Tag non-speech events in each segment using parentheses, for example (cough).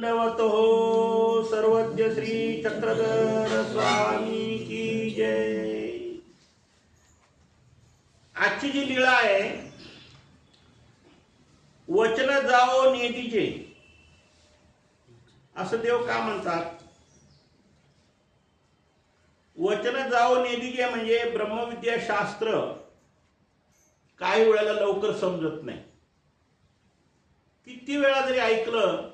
दंडवत हो सर्वज्ञ श्री चक्रधर स्वामी की जय. आजची जी लीळा आहे वचन जाओ नेतीचे असं देव का म्हणतात? वचन जाओ नेतीचे म्हणजे ब्रह्मविद्या शास्त्र काही वेळेला लवकर समजत नाही. किती वेळा जरी ऐकलं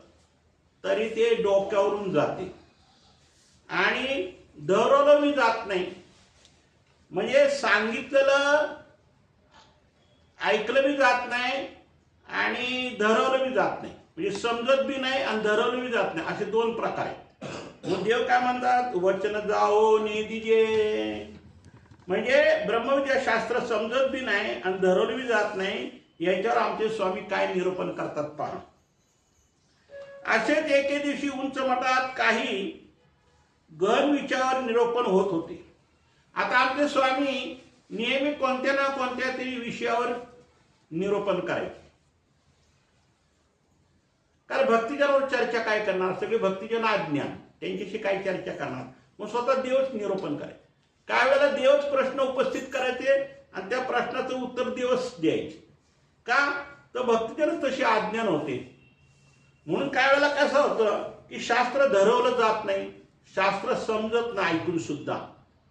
तरी ते डोक्यावरून जाते. आणि दरवलं मी जात नाही. म्हणजे सांगितलेलं ऐकलं बी जात नाही आणि धरवलं बी जात नाही. म्हणजे समजत बी नाही आणि धरवलं बी जात नाही. असे दोन प्रकार आहेत. मग देव काय म्हणतात? वचन जाओ निधीजे. म्हणजे ब्रह्मविद्या शास्त्र समजत बी नाही आणि धरवलं बी जात नाही. याच्यावर आमचे स्वामी काय निरूपण करतात पहा असेच एके दिवशी उंच मठात काही गहन विचार निरोपण होत होते. आता आमचे स्वामी नेहमी कोणत्या ना कोणत्या तरी विषयावर निरोपण करायचे. कारण भक्तिजनावर चर्चा काय करणार? सगळे भक्तिजन अज्ञान त्यांच्याशी काय चर्चा करणार? मग स्वतः देवच निरोपण करायचे. काय वेळेला देवच प्रश्न उपस्थित करायचे आणि त्या प्रश्नाचं उत्तर देवच द्यायचे. का? तर भक्तिजनच तसे अज्ञान होते म्हणून काय वेळेला कसं होतं की शास्त्र धरवलं जात नाही शास्त्र समजत नाही ऐकून सुद्धा.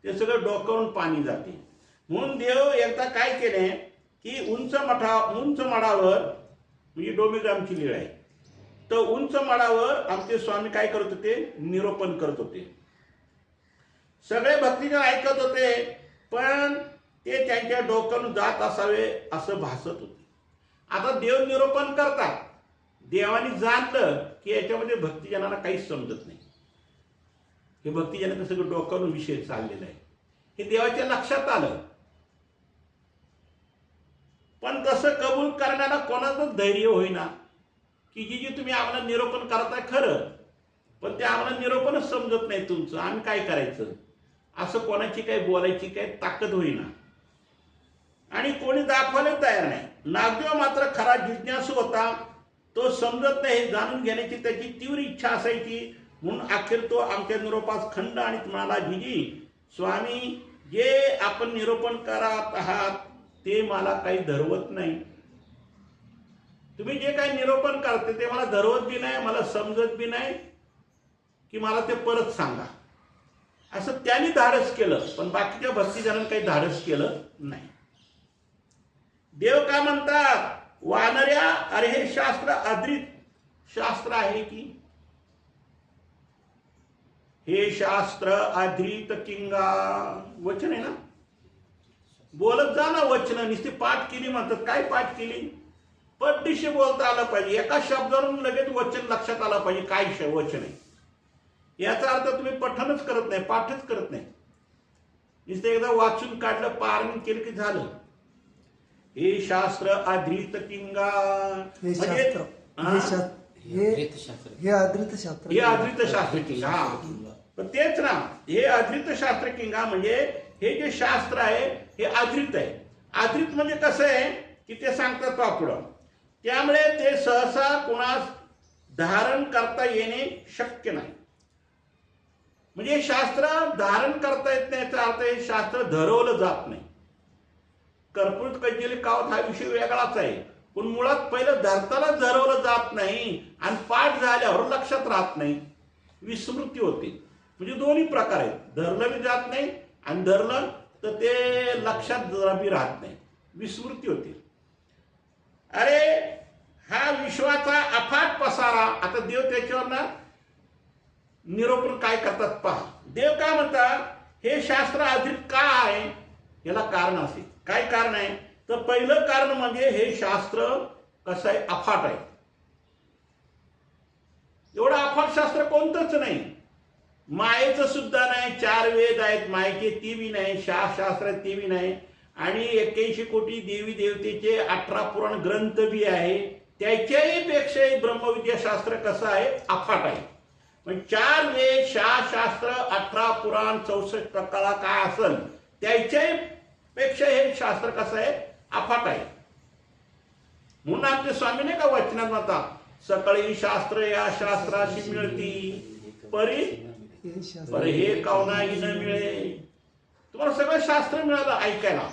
ते सगळं डोक्यावरून पाणी जाते. म्हणून देव एकदा काय केले की उंच मठा उंच मडावर म्हणजे डोमेग्रामची लीळ आहे. तर उंच मडावर आमचे स्वामी काय करत होते? निरोपण करत होते. सगळे भक्तीजन ऐकत होते पण ते त्यांच्या डोक्यावरून जात असावे असं भासत होते. आता देव निरोपण करतात. देवाने जाणलं की याच्यामध्ये भक्तिजनाला काहीच समजत नाही. हे भक्तिजनाचं सगळं डोक्यावरून विषय चाललेला आहे. हे देवाच्या लक्षात आलं. पण तसं कबूल करण्याला कोणाचं धैर्य होईना. की जी जी तुम्ही आम्हाला निरोपण करताय खरं पण ते आम्हाला निरोपणच समजत नाही तुमचं. आम्ही काय करायचं? असं कोणाची काही बोलायची काही ताकद होईना. आणि कोणी दाखवायला तयार नाही. नागदेव मात्र खरा जिज्ञासू होता. तो समजत नाही हे जाणून घेण्याची त्याची तीव्र इच्छा असायची. म्हणून अखेर तो आमच्या निरोपास खंड आणि म्हणाला जीजी स्वामी जे आपण निरोपण करत आहात ते मला काही धरवत नाही. तुम्ही जे काही निरोपण करते ते मला धरवत बी नाही मला समजत बी नाही की मला ते परत सांगा. असं त्यांनी धाडस केलं पण बाकीच्या भक्तीजनांनी काही धाडस केलं नाही. देव काय म्हणतात वानऱ्या अरे हे शास्त्र अद्रित शास्त्र आहे की? हे शास्त्र अद्रित किंगा. वचन आहे ना? बोलत जा ना वचन नुसती पाठ केली म्हणतात काय पाठ केली? पट्टीशी बोलता आलं पाहिजे. एका शब्दावरून लगेच वचन लक्षात आलं पाहिजे काय श- वचन आहे. याचा अर्थ तुम्ही पठनच करत नाही पाठच करत नाही. नुसतं एकदा वाचून काढलं पारण केलं की झालं. हे शास्त्र आधृत किंगा. हे म्हणजे शास्त्र. हा? हे शास्त्र. हे. हे आदृत शास्त्र हे शास्त्र किंगा. पण तेच ना हे आधृत शास्त्र किंगा म्हणजे हे जे शास्त्र आहे हे आधृत आहे. आधृत म्हणजे कसं आहे की ते सांगतात पुढं. त्यामुळे ते सहसा कुणास धारण करता येणे शक्य नाही. म्हणजे हे शास्त्र धारण करता येत नाही याचा अर्थ हे शास्त्र धरवलं जात नाही. कर्पूर कैजली कावत हा विषय वेगळाच आहे. पण मुळात पहिलं धरताना धरवलं जात नाही आणि पाठ झाल्यावर लक्षात राहत नाही. विस्मृती होते. म्हणजे दोन्ही प्रकार आहेत. धरलं बी जात नाही आणि धरलं तर ते लक्षात जरा बी राहत नाही. विस्मृती होते. अरे हा विश्वाचा अफाट पसारा आता देव त्याच्यावर ना निरोपण काय करतात पहा. देव काय म्हणतात? हे शास्त्र अधिक का आहे? याला कारण असेल. काय कारण आहे? तर पहिलं कारण म्हणजे हे शास्त्र कसं आहे? अफाट आहे. एवढं अफाट शास्त्र कोणतंच नाही. मायेचं सुद्धा नाही चार वेद आहेत मायेचे ती बी नाही शा शास्त्र ती बी नाही आणि एक्क्याऐंशी कोटी देवी देवतेचे अठरा पुराण ग्रंथ बी आहे. त्याच्याही पेक्षाही ब्रह्मविद्या शास्त्र कसं आहे? अफाट आहे. पण चार वेद शा शास्त्र अठरा पुराण चौसष्ट कला काय असेल? त्याच्याही पेक्षा हे शास्त्र कसं आहे? अफाट आहे. म्हणून आमचे स्वामी नाही का वचनात म्हणतात सकाळी शास्त्र या शास्त्राशी मिळती परी हे हे कावना न मिळे. तुम्हाला सगळं शास्त्र मिळालं ऐकायला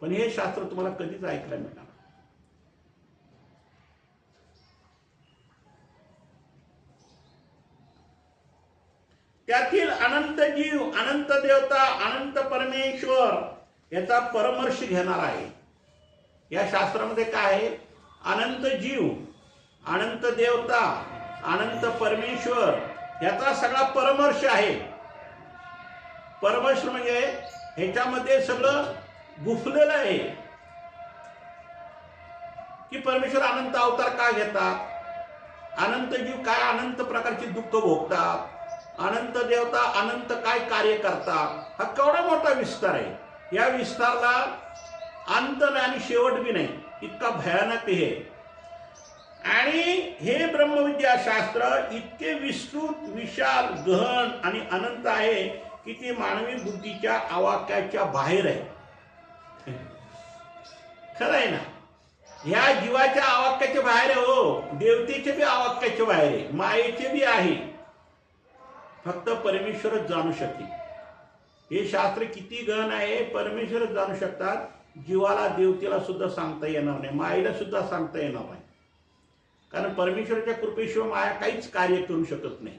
पण हे शास्त्र तुम्हाला कधीच ऐकायला मिळणार त्यातील अनंत जीव अनंत देवता अनंत परमेश्वर याचा परमर्श घेणार आहे. या शास्त्रामध्ये काय आहे? अनंत जीव अनंत देवता अनंत परमेश्वर याचा सगळा परमर्श आहे. परमर्श म्हणजे ह्याच्यामध्ये सगळं गुफलेलं आहे. की परमेश्वर अनंत अवतार का घेतात? अनंत जीव काय अनंत प्रकारची दुःख भोगतात? अनंत देवता अनंत काय कार्य करतात? हा केवढा मोठा विस्तार आहे. या विस्तारला अंत नाही आणि शेवट बी नाही इतका भयानक हे. आणि हे ब्रह्मविद्या शास्त्र इतके विस्तृत विशाल गहन आणि अनंत आहे की ते मानवी बुद्धीच्या आवाक्याच्या बाहेर आहे. खरं आहे ना? ह्या जीवाच्या आवाक्याच्या बाहेर आहे हो. देवतेचे बी आवाक्याच्या बाहेर आहे. मायेचे बी आहे. फक्त परमेश्वरच जाणू शकेल. हे शास्त्र किती गहन आहे परमेश्वरच जाणू शकतात. जीवाला देवतेला सुद्धा सांगता येणार नाही. मायेला सुद्धा सांगता येणार नाही. कारण परमेश्वराच्या कृपेशिवाय माया काहीच कार्य करू शकत नाही.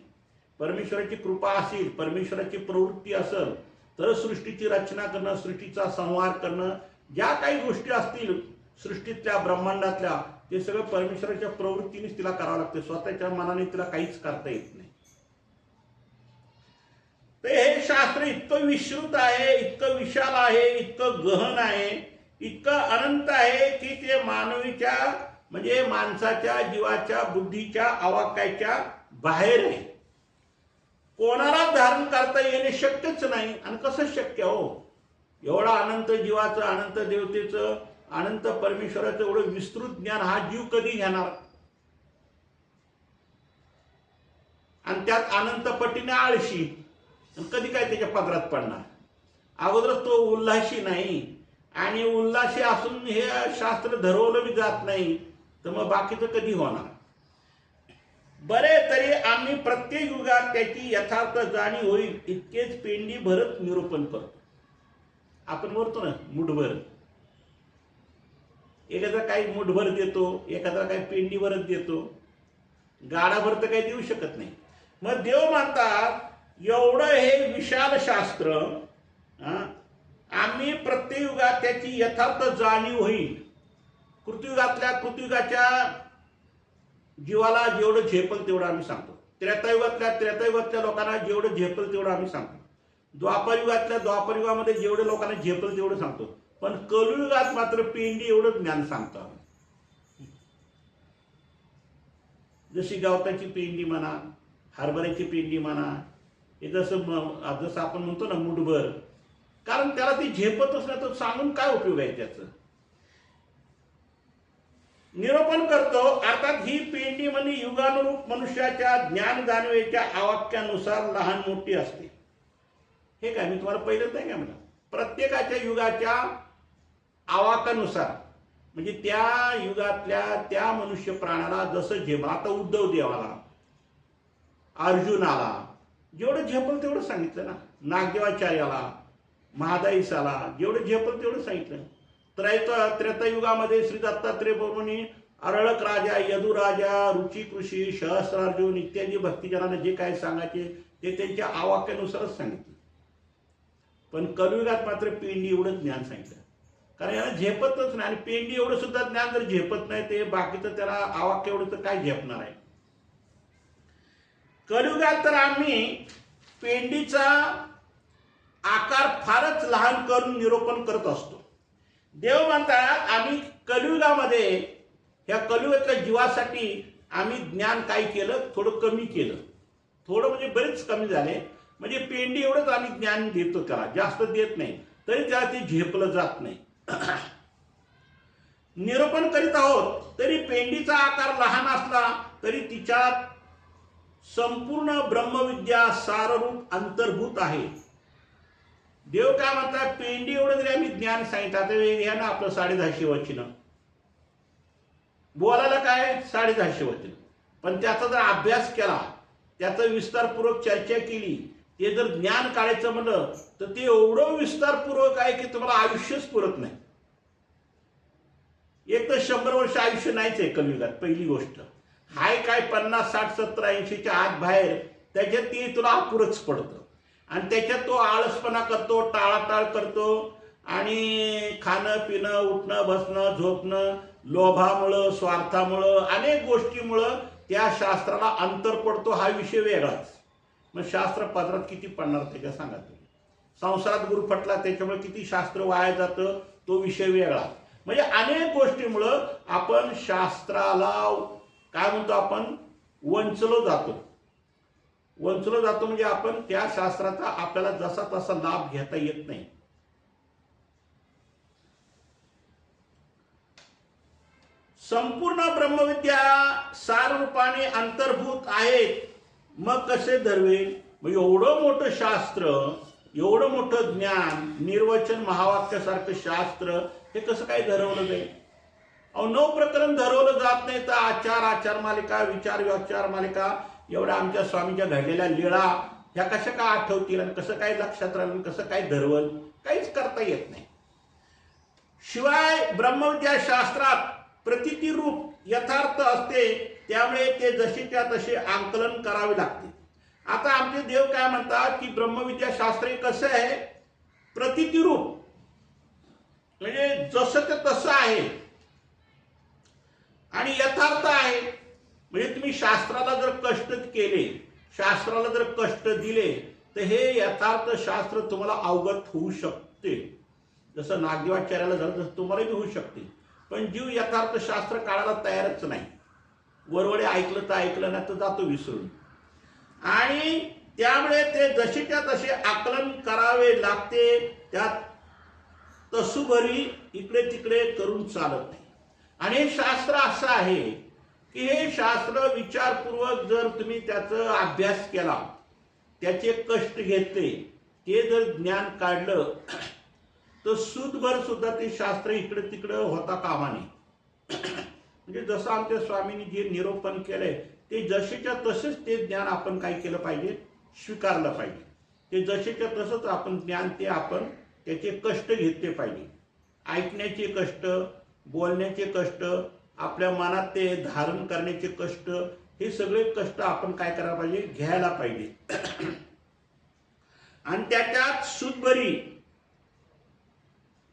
परमेश्वराची कृपा असेल परमेश्वराची प्रवृत्ती असेल तर सृष्टीची रचना करणं सृष्टीचा संहार करणं ज्या काही गोष्टी असतील सृष्टीतल्या ब्रह्मांडातल्या ते सगळं परमेश्वराच्या प्रवृत्तीनेच तिला करावं लागते. स्वतःच्या मनाने तिला काहीच करता येत नाही. तर हे शास्त्र इतकं विश्रुत आहे इतकं विशाल आहे इतकं गहन आहे इतकं अनंत आहे की ते मानवीच्या म्हणजे माणसाच्या जीवाच्या बुद्धीच्या आवाक्याच्या बाहेर आहे. कोणाला धारण करता येणे शक्यच नाही आणि कसं शक्य हो? एवढा अनंत जीवाचं अनंत देवतेचं अनंत परमेश्वराचं एवढं विस्तृत ज्ञान हा जीव कधी घेणार? आणि त्यात अनंत पटीने आळशी. कधी काय त्याच्या पदरात पडणार? अगोदरच तो उल्हाशी नाही. आणि उल्हाशी असून हे शास्त्र धरवलं बी जात नाही. तर मग बाकीचं कधी होणार? बरे तरी आम्ही प्रत्येक युगात त्याची यथार्थ जाणीव होईल. इतकेच पेंडी भरत निरूपण करतो. आपण बोलतो ना मुठभर. एखादा काही मुठभर देतो एखादा काही पेंडी भरत देतो. गाडाभर तर काही देऊ शकत नाही. मग देव मानतात एवढं हे विशाल शास्त्र आम्ही प्रत्येक युगात त्याची यथार्थ जाणीव होईल. कृतयुगातल्या कृतयुगाच्या जीवाला जेवढं झेपल तेवढं आम्ही सांगतो. त्रेतायुगातल्या त्रेतायुगातल्या लोकांना जेवढं झेपल तेवढं आम्ही सांगतो. द्वापरयुगातल्या द्वापरयुगामध्ये जेवढं लोकांना झेपल तेवढं सांगतो. पण कलयुगात मात्र पेंडी एवढं ज्ञान सांगतो आम्ही. जशी गवताची पेंडी म्हणा हरभऱ्याची पेंडी म्हणा हे जसं जसं आपण म्हणतो ना मुठभर. कारण त्याला ती झेपतच नाही तर सांगून काय उपयोग आहे त्याचं? निरूपण करतो अर्थात ही पेंडी म्हणजे युगानुरूप मनुष्याच्या ज्ञान जाणवेच्या आवाक्यानुसार लहान मोठी असते. हे काय मी तुम्हाला पहिलं नाही काय म्हणा प्रत्येकाच्या युगाच्या आवाकानुसार. म्हणजे त्या युगातल्या त्या मनुष्य प्राण्याला जसं झेप आता उद्धव देवाला अर्जुनाला जेवढं झेपल तेवढं सांगितलं ना. नागदेवाचार्याला महादाईसाला जेवढं झेपल तेवढं सांगितलं. त्रैता त्रेतायुगामध्ये श्री दत्तात्रय प्रभूंनी अरळक राजा यदुराजा रुची कृषी सहस्रार्जुन इत्यादी भक्तिजनांना जे काय सांगायचे ते त्यांच्या आवाक्यानुसारच सांगितलं. पण कलियुगात मात्र पेंडी एवढं ज्ञान सांगितलं. कारण याला झेपतच नाही आणि पेंडी एवढं सुद्धा ज्ञान जर झेपत नाही ते बाकीचं त्याला आवाक्य एवढं तर काय झेपणार आहे? कलियुगात तर आम्ही पेंडीचा आकार फारच लहान करून निरोपण करत असतो. देव म्हणतात आम्ही कलियुगामध्ये ह्या कलियुगातल्या जीवासाठी आम्ही ज्ञान काय केलं? थोडं कमी केलं. थोडं म्हणजे बरेच कमी झाले. म्हणजे पेंडी एवढंच आम्ही ज्ञान देतो त्याला जास्त देत नाही. तरी त्याला ते झेपलं जात नाही. निरोपण करीत आहोत तरी पेंडीचा आकार लहान असला तरी तिच्यात संपूर्ण ब्रह्मविद्या साररूप अंतर्भूत आहे. देव काय म्हणतात? पेंडी एवढं जरी आम्ही ज्ञान सांगितलं आता हे घ्या ना आपलं साडेदहाशे वचन. बोलायला काय? साडेदहाशे वचन. पण त्याचा जर अभ्यास केला त्याचा विस्तारपूर्वक चर्चा केली ते जर ज्ञान काढायचं म्हणलं तर ते एवढं विस्तारपूर्वक आहे की तुम्हाला आयुष्यच पुरत नाही. एक तर शंभर वर्ष आयुष्य नाहीच आहे कलियुगात पहिली गोष्ट. हाय काय पन्नास साठ सत्तर ऐंशीच्या आत बाहेर त्याच्यात ती तुला अपुरच पडतं. आणि त्याच्यात तो आळसपणा करतो टाळाटाळ करतो आणि खाणं पिणं उठणं बसणं झोपणं लोभामुळं स्वार्थामुळं अनेक गोष्टीमुळं त्या शास्त्राला अंतर पडतो हा विषय वेगळाच. मग शास्त्र पदरात किती पडणार त्याच्या सांगा तुम्ही. संसारात गुरुफटला त्याच्यामुळे किती शास्त्र वाया जातं तो विषय वेगळा. म्हणजे अनेक गोष्टीमुळं आपण शास्त्राला काय म्हणतो आपण? वंचलो जातो. वंचलो जातो म्हणजे आपण त्या शास्त्राचा आपल्याला जसा तसा लाभ घेता येत नाही. संपूर्ण ब्रह्मविद्या सार रूपाने अंतर्भूत आहेत. मग कसे धरवेल मग एवढं मोठं शास्त्र एवढं मोठं ज्ञान निर्वचन महावाक्यासारखं शास्त्र हे कसं काय धरवलं जाईल? अहो नऊ प्रकरण धरवलं जात नाही. तर आचार आचार मालिका विचार विचार मालिका एवढ्या आमच्या स्वामीच्या घडलेल्या लीळा ह्या कशा काय आठवतील आणि कसं काय लक्षात राहील कसं काय धरवल काहीच करता येत नाही. शिवाय ब्रह्मविद्या शास्त्रात प्रतिती रूप यथार्थ असते त्यामुळे ते जशीच्या तसे आंकलन करावे लागते. आता आमचे देव काय म्हणतात की ब्रह्मविद्या शास्त्र हे कसं आहे? प्रतिती रूप म्हणजे जसं ते तसं आहे आणि यथार्थ आहे. म्हणजे तुम्ही शास्त्राला जर कष्ट केले शास्त्राला जर कष्ट दिले तर हे यथार्थ शास्त्र तुम्हाला अवगत होऊ शकते. जसं नागदेवाचार्याला झालं तसं तुम्हालाही होऊ शकते. पण जीव यथार्थ शास्त्र काढायला तयारच नाही. वरवडे ऐकलं तर ऐकलं नाही तर जातो विसरून. आणि त्यामुळे ते जशीच्या तसे आकलन करावे लागते त्यात तसुभरी इकडे तिकडे करून चालत नाही. आणि शास्त्र असं आहे की हे शास्त्र विचारपूर्वक जर तुम्ही त्याचा अभ्यास केला त्याचे कष्ट घेतले ते जर ज्ञान काढलं (clears throat) तर सूदभर सुद्धा ते शास्त्र इकडे तिकडं होता कामा नये (clears throat) म्हणजे जसं आमच्या स्वामींनी जे निरोपण केलंय ते जसेच्या तसेच ते ज्ञान आपण काय केलं पाहिजे? स्वीकारलं पाहिजे. ते जसेच्या तसंच आपण ज्ञान ते आपण त्याचे कष्ट घेतले पाहिजे. ऐकण्याचे कष्ट बोलण्याचे कष्ट आपल्या मनात ते धारण करण्याचे कष्ट हे सगळे कष्ट आपण काय करायला पाहिजे? घ्यायला पाहिजे. आणि त्याच्यात सुदबरी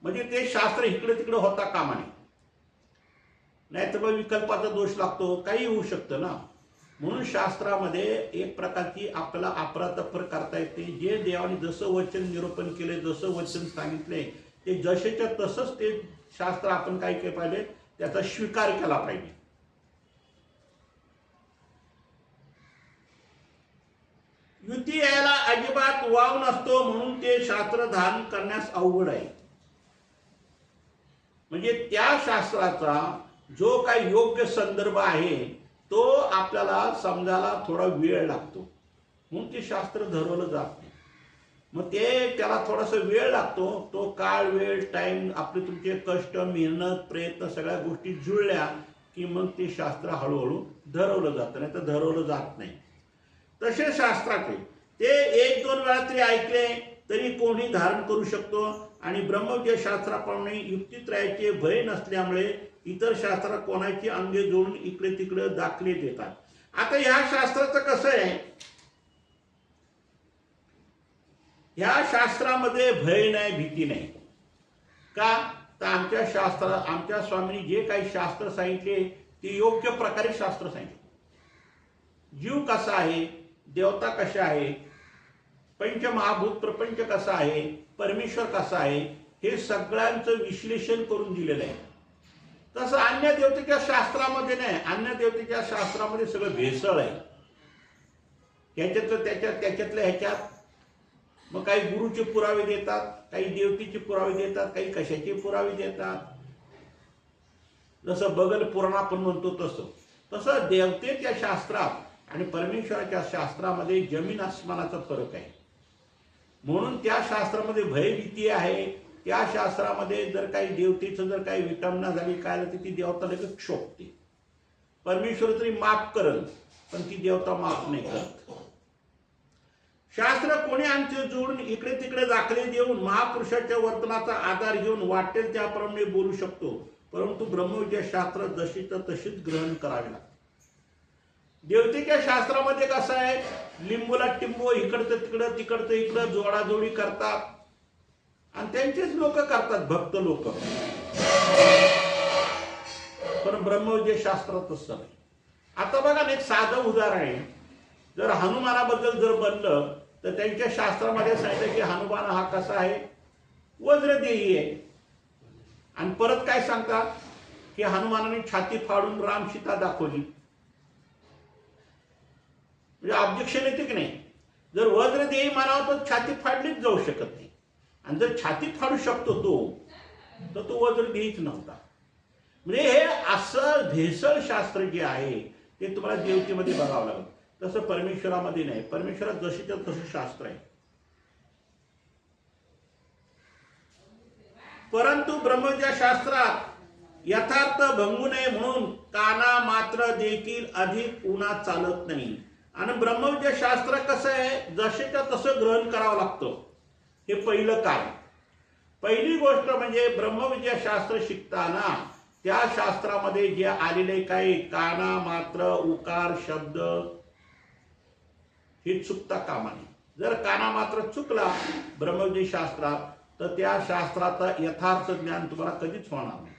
म्हणजे ते शास्त्र इकडे तिकडे होता कामा नये नाही तर मग विकल्पाचा दोष लागतो काही होऊ शकतं ना. म्हणून शास्त्रामध्ये एक प्रकारची आपल्याला अपरातपर करता येते. जे देवाने जसं वचन निरूपण केले जसं वचन सांगितले ते जसेच्या तसंच ते शास्त्र आपण काय केलं पाहिजे त्याचा स्वीकार केला पाहिजे. युती यायला अजिबात वाव नसतो म्हणून ते शास्त्र धारण करण्यास अवघड आहे. म्हणजे त्या शास्त्राचा जो काही योग्य संदर्भ आहे तो आपल्याला समजायला थोडा वेळ लागतो. म्हणून ते शास्त्र धरवलं जात नाही. मग ते त्याला थोडासा वेळ लागतो. तो काळ वेळ टाइम आपले तुमचे कष्ट मेहनत प्रयत्न सगळ्या गोष्टी जुळल्या की मग ते शास्त्र हळूहळू धरवलं जातं. नाही तर धरवलं जात नाही. तसे शास्त्राचे ते एक दोन वेळा तरी ऐकले तरी कोणी धारण करू शकतो. आणि ब्रह्मविद्या शास्त्राप्रमाणे युक्तित्रयाचे भय नसल्यामुळे इतर शास्त्र कोणाची अंगे जोडून इकडे तिकडे दाखले देतात. आता ह्या शास्त्राचं कसं आहे? ह्या शास्त्रामध्ये भय नाही भीती नाही. का? तर आमच्या शास्त्र आमच्या स्वामींनी जे काही शास्त्र सांगितले ते योग्य प्रकारे शास्त्र सांगितले. जीव कसा आहे? देवता कशा आहे? पंचमहाभूत प्रपंच कसा आहे? परमेश्वर कसा आहे? हे सगळ्यांचं विश्लेषण करून दिलेलं आहे. तसं अन्य देवतेच्या शास्त्रामध्ये नाही. अन्य देवतेच्या शास्त्रामध्ये सगळं भेसळ आहे. ह्याच्यातलं त्याच्यात त्याच्यातल्या ह्याच्यात मग काही गुरुचे पुरावे देतात काही देवतेचे पुरावे देतात काही कशाचे पुरावे देतात. जसं बगल पुराण आपण म्हणतो तसं. तसं देवतेच्या शास्त्रात आणि परमेश्वराच्या शास्त्रामध्ये जमीन आसमानाचा फरक आहे. म्हणून त्या शास्त्रामध्ये भयभीती आहे. त्या शास्त्रामध्ये जर काही देवतेचं जर काही विटंबना झाली काय तर ती देवता लगेच शोभते. परमेश्वर तरी माफ करल पण ती देवता माफ नाही करत. शास्त्र कोणी आमचे जोडून इकडे तिकडे दाखले देऊन महापुरुषाच्या वर्तनाचा आधार घेऊन वाटेल त्याप्रमाणे बोलू शकतो. परंतु ब्रह्मविद्या शास्त्र जशी तर तशीच ग्रहण करावे लागते. देवतेच्या शास्त्रामध्ये कसं आहे? लिंबूला टिंबू इकडचं तिकडं तिकडचं इकडं जोडाजोडी करतात. आणि त्यांचेच लोक करतात भक्त लोक. पण ब्रह्मविद्या शास्त्र तसं नाही. आता बघा ना एक साधं उदाहरण आहे. जर हनुमानाबद्दल जर बनलं तर त्यांच्या शास्त्रामध्ये सांगितलं की हनुमान हा कसा आहे? वज्रदेही आहे. आणि परत काय सांगतात की हनुमानाने छाती फाडून राम सीता दाखवली. म्हणजे ऑब्जेक्शन येते की नाही? जर वज्रदेही म्हणावं तर छाती फाडलीच जाऊ शकत नाही. आणि जर छाती फाडू शकतो तो तर तो वज्रदेहीच नव्हता. म्हणजे हे असं भेसळ शास्त्र जे आहे ते तुम्हाला देवतेमध्ये बघावं लागतं तसं परमेश्वरामध्ये नाही. परमेश्वरात जशीच्या तसं शास्त्र आहे. परंतु ब्रह्मविद्या शास्त्रात यथार्थ भंगू नये म्हणून काना मात्र देखील अधिक उन्हा चालत नाही. आणि ब्रह्मविद्या शास्त्र कसं आहे? जसेच्या तसं ग्रहण करावं लागतं. हे पहिलं काय पहिली गोष्ट म्हणजे ब्रह्मविद्या शास्त्र शिकताना त्या शास्त्रामध्ये जे आलेले काही काना मात्र उकार शब्द ही चुकता कामा नये जर काना मात्र चुकला ब्रह्मजी शास्त्रात तर त्या शास्त्राचा यथार्थ ज्ञान तुम्हाला कधीच होणार नाही.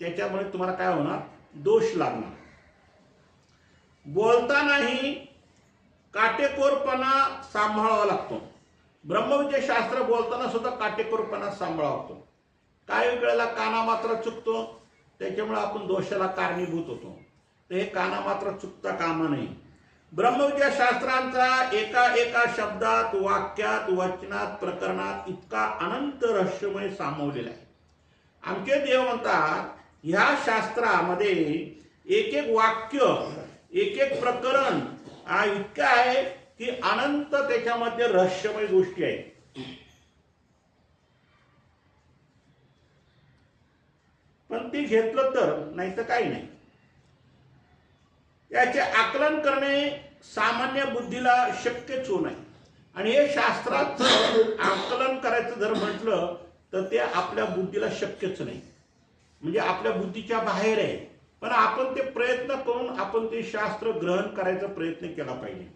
त्याच्यामुळे तुम्हाला काय होणार? दोष लागणार. बोलतानाही काटेकोरपणा सांभाळावा लागतो. ब्रह्मविद्या शास्त्र बोलताना सुद्धा काटेकोरपणा सांभाळावा लागतो. काही वेळेला काना मात्र चुकतो त्याच्यामुळे आपण दोषाला कारणीभूत होतो. तर हे काना मात्र चुकता कामा नाही ब्रह्मविद्या शास्त्रांचा एका एका शब्दात वाक्यात वचनात प्रकरणात इतका अनंत रहस्यमय सामावलेला आहे. आमचे देव म्हणतात ह्या शास्त्रामध्ये एक एक वाक्य एक एक प्रकरण हा इतका आहे की अनंत त्याच्यामध्ये रहस्यमय गोष्टी आहेत. पण ते घेतलं तर नाही तर काही नाही. याचे आकलन करणे सामान्य बुद्धीला शक्यच होऊ नाही आणि हे शास्त्राचं आकलन करायचं जर म्हटलं तर ते आपल्या बुद्धीला शक्यच नाही. म्हणजे आपल्या बुद्धीच्या बाहेर आहे. पण आपण ते प्रयत्न करून आपण ते शास्त्र ग्रहण करायचा प्रयत्न केला पाहिजे.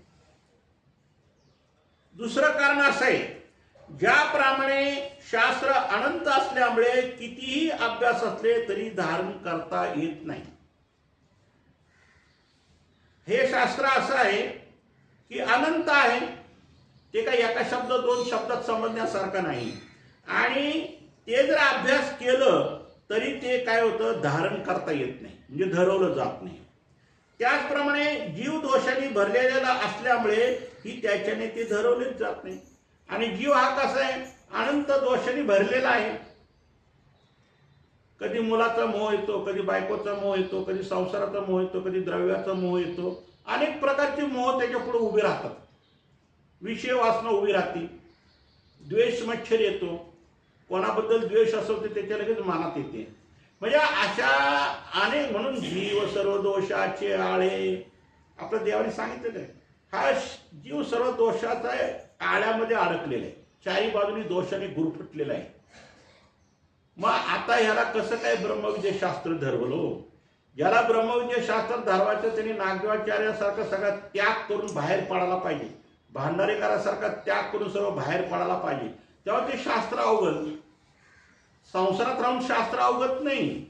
दुसरं कारण असं आहे ज्याप्रमाणे शास्त्र अनंत असल्यामुळे कितीही अभ्यास असले तरी धारण करता येत नाही. हे शास्त्र असं आहे की अनंत आहे. ते काही एका शब्द दोन शब्दात समजण्यासारखं नाही. आणि ते जर अभ्यास केलं तरी ते काय होतं? धारण करता येत नाही. म्हणजे धरवलं जात नाही. त्याचप्रमाणे जीव दोषाने भरलेला असल्यामुळे ही त्याच्याने ते धरवलेच जात नाही. आणि जीव हा कसा आहे? अनंत दोषाने भरलेला आहे. कधी मुलाचा मोह येतो कधी बायकोचा मोह येतो कधी संसाराचा मोह येतो कधी द्रव्याचा मोह येतो. अनेक प्रकारचे मोह त्याच्या पुढे उभे राहतात. विषय वासना उभी राहते. द्वेष मच्छर येतो. कोणाबद्दल द्वेष असेल तर त्याच्या लगेच मानात येते. म्हणजे अशा अनेक म्हणून जीव सर्व दोषाचे आळे आपल्या देवाने सांगितलेलं आहे. हा जीव सर्व दोषाचा आहे, आळ्यामध्ये अडकलेला आहे. चारी बाजूनी दोषाने गुरफुटलेला आहे. मग आता ह्याला कसं काय ब्रह्मविजय शास्त्र धरवलो हो? ज्याला ब्रह्मविजय शास्त्र धरवायचं त्यांनी नागदेवाचार्यासारखा सगळा त्याग करून बाहेर पडायला पाहिजे. भांडारेकरासारखा त्याग करून सर्व बाहेर पडायला पाहिजे. तेव्हा ते शास्त्र अवगत. संसारात राहून शास्त्र अवगत नाही.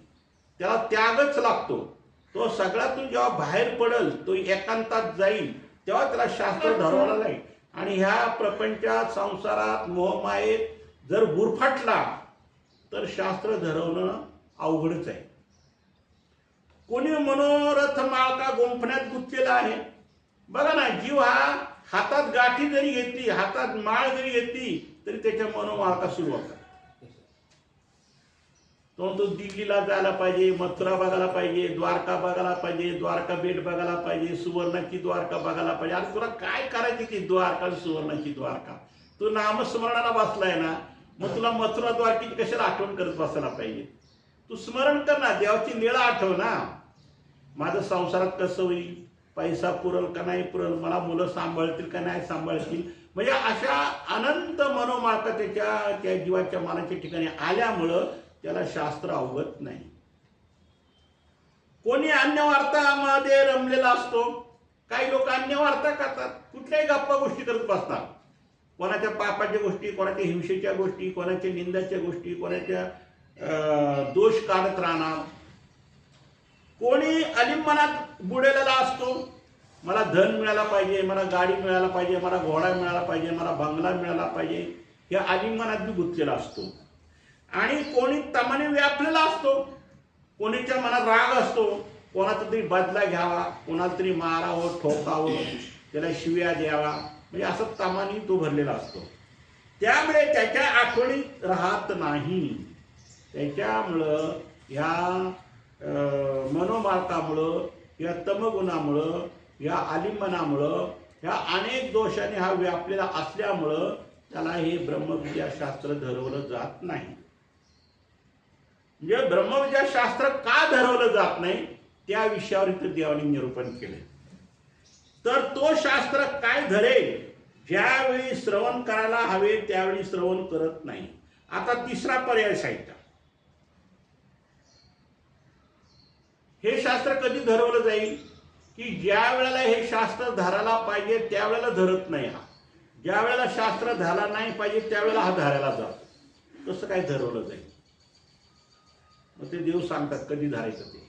त्याला त्यागच लागतो. तो सगळ्यातून जेव्हा बाहेर पडल तो एकांतात जाईल तेव्हा त्याला शास्त्र धरवायला लागेल. आणि ह्या प्रपंचात संसारात मोहमायेत जर गुरफाटला तर शास्त्र धरवणं अवघडच आहे. कोणी मनोरथ माळका गुंफण्यात गुंतलेला आहे? बघा ना जीव हा हातात गाठी जरी घेतली हातात माळ जरी घेतली तरी त्याच्या मनोमाळका सुरू होतात. तो म्हणतो दिल्लीला जायला पाहिजे मथुरा बघायला पाहिजे द्वारका बघायला पाहिजे द्वारका बेट बघायला पाहिजे सुवर्णाची द्वारका बघायला पाहिजे. अरे तुला काय करायची ती द्वारका आणि सुवर्णाची द्वारका? तू नामस्मरणाला बसलाय ना मग तुला मथुरा द्वारकेची कशाला आठवण करत बसायला पाहिजे? तू स्मरण कर ना देवाची निळा आठव ना. माझं संसारात कसं होईल? पैसा पुरल का नाही पुरल? मला मुलं सांभाळतील का नाही सांभाळतील? म्हणजे अशा अनंत मनोमाता त्याच्या त्या जीवाच्या मनाच्या ठिकाणी आल्यामुळं त्याला शास्त्र अवगत नाही. कोणी अन्यवार्थामध्ये रमलेला असतो? काही लोक अन्यवार्ता करतात. कुठल्याही गप्पा गोष्टी करत बसतात. कोणाच्या पापाच्या गोष्टी कोणाच्या हिंसेच्या गोष्टी कोणाच्या निंदाच्या गोष्टी कोणाच्या दोष काढत राहणार कोणी अलिमनात बुडेलेला असतो मला धन मिळाला पाहिजे मला गाडी मिळायला पाहिजे मला घोडा मिळाला पाहिजे मला बंगला मिळाला पाहिजे हे अलिमनात बी गुंतलेला असतो. आणि कोणी तमाने व्यापलेला असतो कोणीच्या मनात राग असतो कोणाचा तरी बदला घ्यावा कोणाला तरी मारावं ठोकावं त्याला शिव्या द्यावा. म्हणजे असं तमानी तो भरलेला असतो. त्यामुळे त्याच्या आठवणीत राहत नाही. त्याच्यामुळं ह्या अं, मनोमार्कामुळं या तमगुणामुळं या आलिंबनामुळं ह्या अनेक दोषाने हा व्यापलेला असल्यामुळं त्याला हे ब्रह्मविद्याशास्त्र धरवलं जात नाही. म्हणजे ब्रह्मविद्याशास्त्र का धरवलं जात नाही? त्या विषयावर इथं देवाने निरूपण केले तर तो शास्त्र काय धरेल? ज्यावेळी श्रवण करायला हवे त्यावेळी श्रवण करत नाही. आता तिसरा पर्याय साहित्य हे शास्त्र कधी धरवलं जाईल? की ज्या वेळेला हे शास्त्र धरायला पाहिजे त्यावेळेला धरत नाही हा. ज्या वेळेला शास्त्र झाला नाही पाहिजे त्यावेळेला हा धरायला जातो तसं काय धरवलं जाईल? मग ते देव सांगतात कधी धरायचं ते.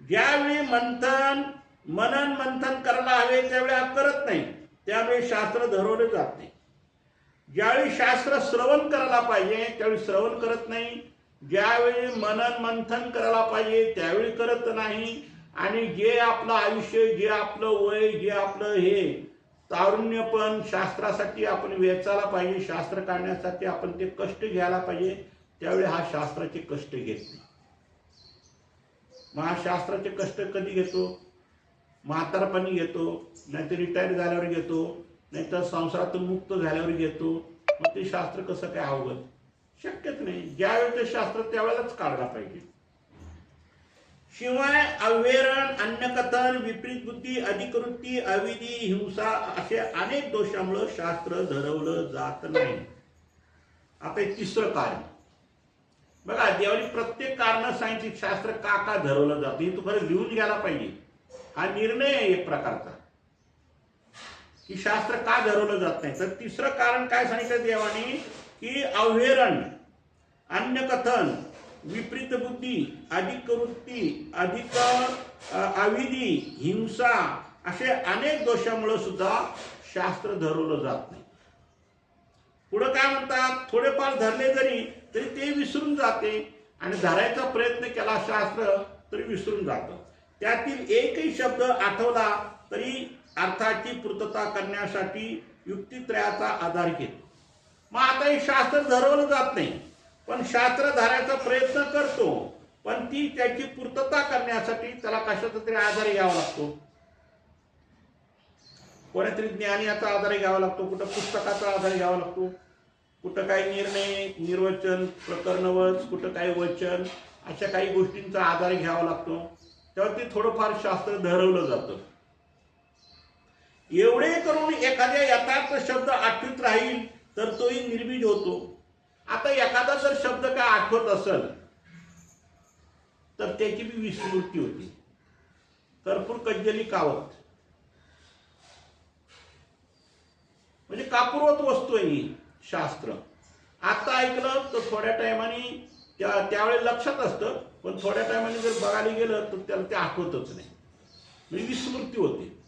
ज्यावेळी मंथन मनन मंथन करायला हवे त्यावेळी हा करत नाही. त्यावेळी शास्त्र धरवले जात नाही. ज्यावेळी शास्त्र श्रवण करायला पाहिजे त्यावेळी श्रवण करत नाही. ज्यावेळी मनन मंथन करायला पाहिजे त्यावेळी करत नाही. आणि जे आपलं आयुष्य जे आपलं वय जे आपलं हे तारुण्यपण शास्त्रासाठी आपण वेचायला पाहिजे शास्त्र काढण्यासाठी आपण ते कष्ट घ्यायला पाहिजे त्यावेळी हा शास्त्राचे कष्ट घेत नाही. मग हा शास्त्राचे कष्ट कधी घेतो? म्हातारपणी घेतो नाहीतर रिटायर झाल्यावर घेतो नाहीतर संसारातून मुक्त झाल्यावर घेतो. मग ते शास्त्र कसं काय अवगत? शक्यच नाही. ज्यावेळी ते शास्त्र त्यावेळेलाच काढला पाहिजे. शिवाय अव्हेरण अन्नकथन विपरीत बुद्धी अधिकृती अविधी हिंसा असे अनेक दोषामुळं शास्त्र धरवलं जात नाही. आता हे तिसरं कारण. बघा देवाने प्रत्येक कारण सांगितली शास्त्र का का धरवलं जातं हे तुम्हाला लिहून घ्यायला पाहिजे. हा निर्णय आहे एक प्रकारचा. की शास्त्र का धरवलं जात नाही? तर तिसरं कारण काय सांगितलं देवाने? की अव्हेरण अन्यकथन विपरीत बुद्धी अधिक वृत्ती अधिक अविधी हिंसा असे अनेक दोषामुळे सुद्धा शास्त्र धरवलं जात नाही. पुढं काय म्हणतात? थोडेफार धरले जरी तरी ते विसरून जाते. आणि धरायचा प्रयत्न केला शास्त्र तरी विसरून जातं. त्यातील एकही शब्द आठवला तरी अर्थाची पूर्तता करण्यासाठी युक्तित्रयाचा आधार घेतो. मग आता हे शास्त्र धरवलं जात नाही पण शास्त्र धरायचा प्रयत्न करतो पण ती त्याची पूर्तता करण्यासाठी त्याला कशाचा तरी आधार घ्यावा लागतो? कोणीतरी ज्ञानाचा आधार घ्यावा लागतो कुठं पुस्तकाचा आधार घ्यावा लागतो कुठं काही निर्णय निर्वचन प्रकरणवच कुठं काही वचन अशा काही गोष्टींचा आधार घ्यावा लागतो. तेव्हा ते थोडंफार शास्त्र धरवलं जातं. एवढे करून एखाद्या यथार्थ शब्द आठवीत राहील तर तोही निर्बीज होतो. आता एखादा जर शब्द काय आठवत असेल तर त्याची बी विस्मृती होती. कर्पूर कज्जली कावत. म्हणजे कापूरवत वस्तू आहे ही शास्त्र. आता ऐकलं तर थोड्या टायमाने त्या त्यावेळी लक्षात असतं पण थोड्या टायमाने जर बघायला गेलं तर त्याला ते आठवतच नाही. म्हणजे विस्मृती होते.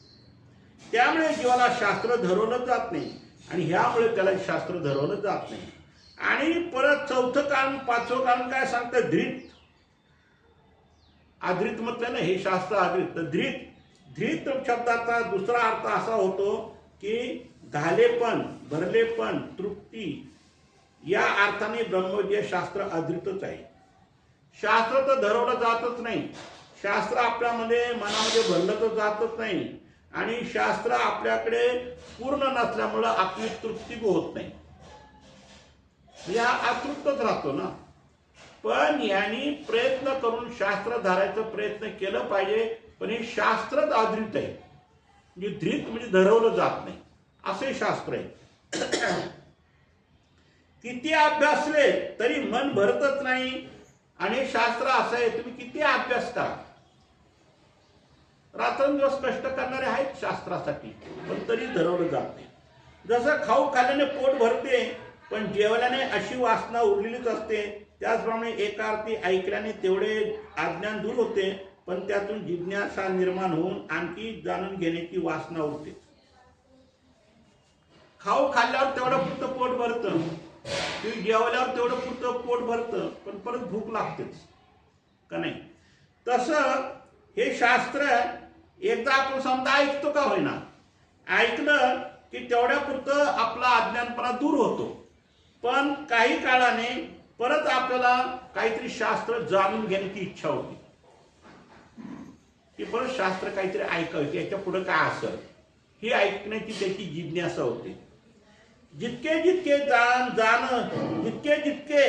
त्यामुळे जीवाला शास्त्र धरवलं जात नाही आणि ह्यामुळे त्याला शास्त्र धरवलं जात नाही. आणि परत चौथं कारण पाचवं कारण काय सांगतं धृत. आधृत म्हटलं ना हे शास्त्र आधृत तर धृत धृत शब्दाचा दुसरा अर्थ असा होतो की झालेपण भरलेपण तृप्ती. या अर्थाने ब्रह्मविद्या शास्त्र आधृतच आहे. शास्त्र तर धरवलं जातच नाही. शास्त्र आपल्यामध्ये मनामध्ये भरलं तर जातच नाही. आणि शास्त्र आपल्याकडे पूर्ण नसल्यामुळं आपली तृप्ती होत नाही. म्हणजे हा अतृप्तच राहतो ना. पण यांनी प्रयत्न करून शास्त्र धारायचा प्रयत्न केलं पाहिजे पण हे शास्त्रच आधृत आहे. म्हणजे धृत म्हणजे धरवलं जात नाही. असे शास्त्र आहे. किती अभ्यासले तरी मन भरतच नाही. आणि शास्त्र असं आहे तुम्ही किती अभ्यास करा. रात्रंदिवस कष्ट करणारे आहेत शास्त्रासाठी पण तरी धरवलं जात नाही. जसं खाऊ खाल्ल्याने पोट भरते पण जेवल्याने अशी वासना उरलेलीच असते. त्याचप्रमाणे एका अर्थी ऐकल्याने तेवढे अज्ञान दूर होते पण त्यातून जिज्ञासा निर्माण होऊन आणखी जाणून घेण्याची वासना उरते. खाऊ खाल्ल्यावर तेवढं फक्त पोट भरतं. ते जेवल्यावर तेवढं पुरतं पोट भरतं पण परत भूक लागतेच. का नाही? तसं हे शास्त्र एकदा आपण समजा ऐकतो का होईना? ऐकलं की तेवढ्या पुरतं आपला अज्ञानपणा दूर होतो. पण काही काळाने परत आपल्याला काहीतरी शास्त्र जाणून घेण्याची इच्छा होती. की परत शास्त्र काहीतरी ऐकावं याच्यापुढे काय असेल ही ऐकण्याची त्याची जिज्ञासा होती. जितके जितके जाण जाण जितके जितके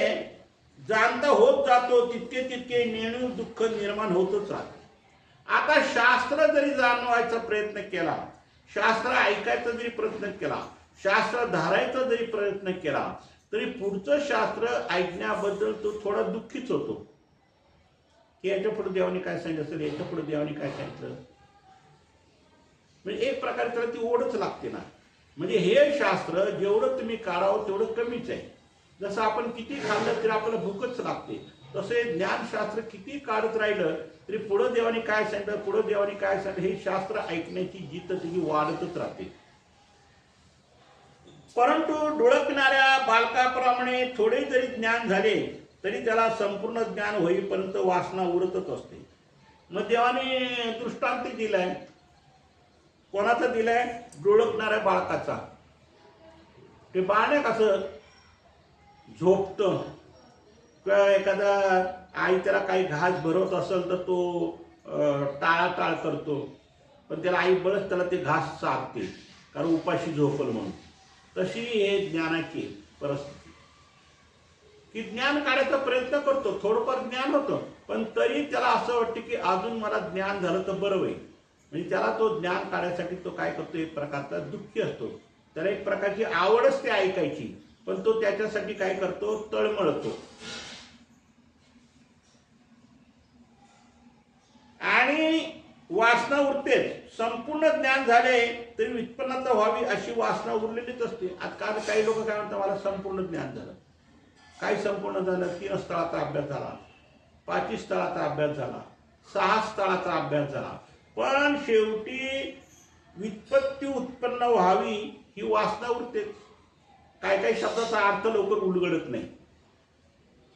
जाणता होत जातो तितके तितके नेणू दुःख निर्माण होतच राहते. आता शास्त्र जरी जाणवायचा प्रयत्न केला शास्त्र ऐकायचा जरी प्रयत्न केला शास्त्र धारायचा जरी प्रयत्न केला तरी पुढचं शास्त्र ऐकण्याबद्दल तो थोडा दुःखीच होतो. की याच्यापुढे देवाने काय सांगितलं असेल? याच्यापुढे देवाने काय सांगितलं? म्हणजे एक प्रकारे त्याला ती ओढच लागते ना. म्हणजे हे शास्त्र जेवढं तुम्ही काढावं तेवढं कमीच आहे. जसं आपण किती खाल्लं तरी आपल्याला भूकच लागते. तसे ज्ञानशास्त्र किती काढत राहिलं तरी पुढं देवाने काय सांगितलं पुढं देवाने काय सांगितलं हे शास्त्र ऐकण्याची जिद्द त्याची वाढतच राहते. परंतु डोळकणाऱ्या बालकाप्रमाणे थोडे जरी ज्ञान झाले तरी त्याला संपूर्ण ज्ञान होईपर्यंत वासना उरतच असते. मग देवाने दृष्टांत दिलाय कोणाचा दिलाय? डोळकणाऱ्या बाळकाचा. ते बाळण्या नाही कसं झोपतं? किंवा एखादा आई त्याला काही घास भरवत असेल तर तो अं, टाळाटाळ करतो. पण त्याला आई बळच त्याला ते घास चालते कारण उपाशी झोपल म्हणून. तशी हे ज्ञानाची परिस्थिती. की ज्ञान काढायचा प्रयत्न करतो. थोडंफार ज्ञान होतं. पण तरी त्याला असं वाटतं की अजून मला ज्ञान झालं तर बरं होईल. म्हणजे त्याला तो ज्ञान काढायसाठी तो काय करतो? एक प्रकारचा दुःखी असतो. त्याला एक प्रकारची आवडच ते ऐकायची. पण तो त्याच्यासाठी काय करतो? तळमळतो. आणि वासना उरतेच. संपूर्ण ज्ञान झाले तरी व्युत्पन्नाचा व्हावी अशी वासना उरलेलीच असते. आजकाल काही लोक काय म्हणतात? मला संपूर्ण ज्ञान झालं. काय संपूर्ण झालं? तीन स्थळाचा अभ्यास झाला. पाचवी स्थळाचा अभ्यास झाला. सहा स्थळाचा अभ्यास झाला. पण शेवटी व्युत्पत्ती उत्पन्न व्हावी ही वासना उरतेच. काय काही शब्दाचा अर्थ लवकर उलगडत नाही.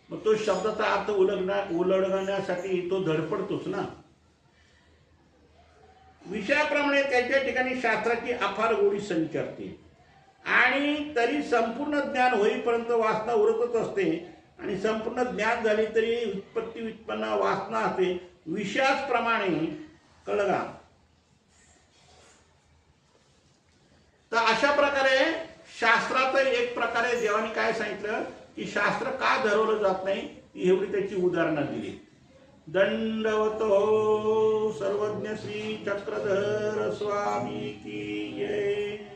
मग तो शब्दाचा अर्थ उलगण्या उलगण्यासाठी तो धडपडतोच ना. विषयाप्रमाणे त्याच्या ठिकाणी शास्त्राची अफार गोडी संचारते. आणि तरी संपूर्ण ज्ञान होईपर्यंत वासना उरतच असते. आणि संपूर्ण ज्ञान झाली तरी उत्पत्ती उत्पन्न वासना असते. विषयाचप्रमाणे कळलं का? तर अशा प्रकारे शास्त्राचं एक प्रकारे देवाने काय सांगितलं की शास्त्र का धरवलं जात नाही एवढी त्याची उदाहरणं दिली. दंडवत हो सर्वज्ञ श्री चक्रधर स्वामी की जय.